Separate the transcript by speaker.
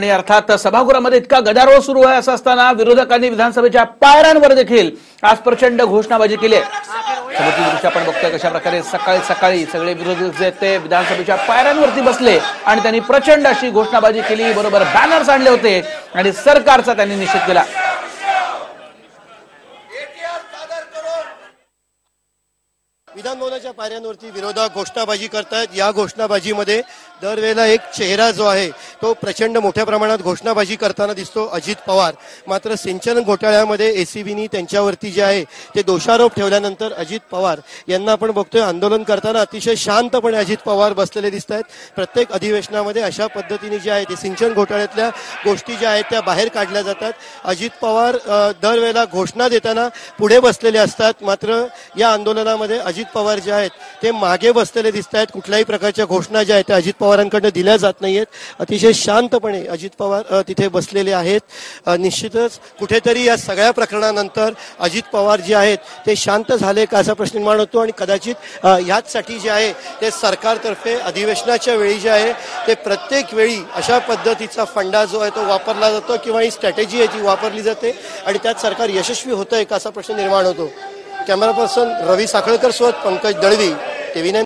Speaker 1: आणि अर्थात सभागृहामध्ये इतका गदारोळ सुरू आहे असं असताना विरोधकांनी विधानसभेच्या पायऱ्यांवर देखील आज प्रचंड घोषणाबाजी केली आहे. दृश्य आपण बघतोय कशा प्रकारे सकाळी सकाळी सगळे विरोधक जे ते विधानसभेच्या पायऱ्यांवरती बसले आणि त्यांनी प्रचंड अशी घोषणाबाजी केली बरोबर बॅनर्स आणले होते आणि सरकारचा त्यांनी निषेध केला.
Speaker 2: विधानभवनाच्या पायऱ्यांवरती विरोधक घोषणाबाजी करतायत. या घोषणाबाजीमध्ये दरवेळेला एक चेहरा जो आहे तो प्रचंड मोठ्या प्रमाणात घोषणाबाजी करताना दिसतो अजित पवार. मात्र सिंचन घोटाळ्यामध्ये एसीबीनी त्यांच्यावरती जे आहे ते दोषारोप ठेवल्यानंतर अजित पवार यांना आपण बघतोय आंदोलन करताना अतिशय शांतपणे अजित पवार बसलेले दिसत आहेत प्रत्येक अधिवेशनामध्ये अशा पद्धतीने जे आहे ते सिंचन घोटाळ्यातल्या गोष्टी ज्या आहेत त्या बाहेर काढल्या जातात. अजित पवार दरवेळेला घोषणा देताना पुढे बसलेले असतात. मात्र या आंदोलनामध्ये अजित पवार जे आहेत ते मागे बसलेले दिसत आहेत कुठल्याही प्रकारच्या घोषणा ज्या आहेत त्या अजित पवारांकडनं दिल्या जात नाहीयेत. अतिशय शांतपणे अजित पवार तिथे बसलेले आहेत. निश्चितच कुठेतरी या सगळ्या प्रकरणानंतर अजित पवार जे आहेत ते शांत झाले का असा प्रश्न निर्माण होतो आणि कदाचित ह्याचसाठी जे आहे ते सरकारतर्फे अधिवेशनाच्या वेळी जे आहे ते प्रत्येक वेळी अशा पद्धतीचा फंडा जो आहे तो वापरला जातो किंवा ही स्ट्रॅटेजी आहे ती वापरली जाते आणि त्यात सरकार यशस्वी होतंय का असा प्रश्न निर्माण होतो. कॅमेरा पर्सन रवी साखळकर सोबत पंकज दळवी टीव्ही नाईन.